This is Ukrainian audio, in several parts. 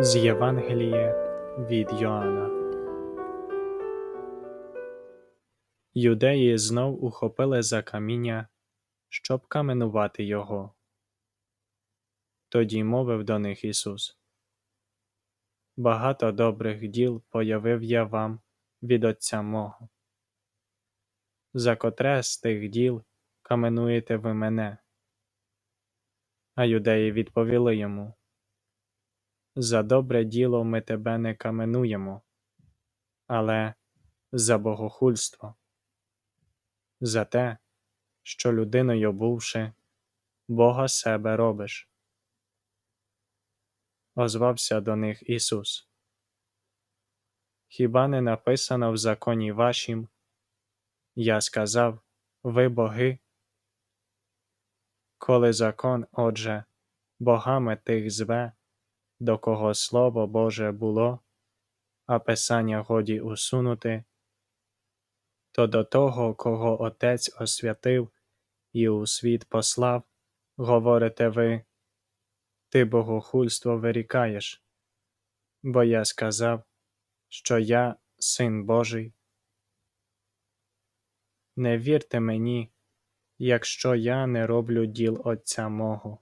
З Євангелія від Йоанна. Юдеї знов ухопили за каміння, щоб каменувати його. Тоді мовив до них Ісус. Багато добрих діл появив я вам від Отця мого. За котре з тих діл каменуєте ви мене? А юдеї відповіли йому. За добре діло ми тебе не каменуємо, але за богохульство, за те, що людиною бувши, Бога себе робиш. Озвався до них Ісус. Хіба не написано в законі вашім? Я сказав, ви боги? Коли закон, отже, богами тих зве, до кого Слово Боже було, а Писання годі усунути, то до того, кого Отець освятив і у світ послав, говорите ви, ти богохульство вирікаєш, бо я сказав, що я син Божий. Не вірте мені, якщо я не роблю діл Отця мого.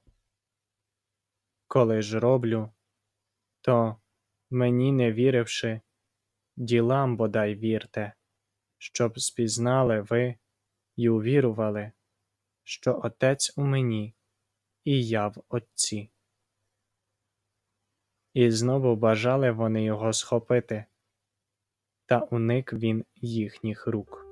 Коли ж роблю, то, мені не віривши, ділам бодай вірте, щоб спізнали ви й увірували, що Отець у мені, і я в Отці. І знову бажали вони його схопити, та уник він їхніх рук.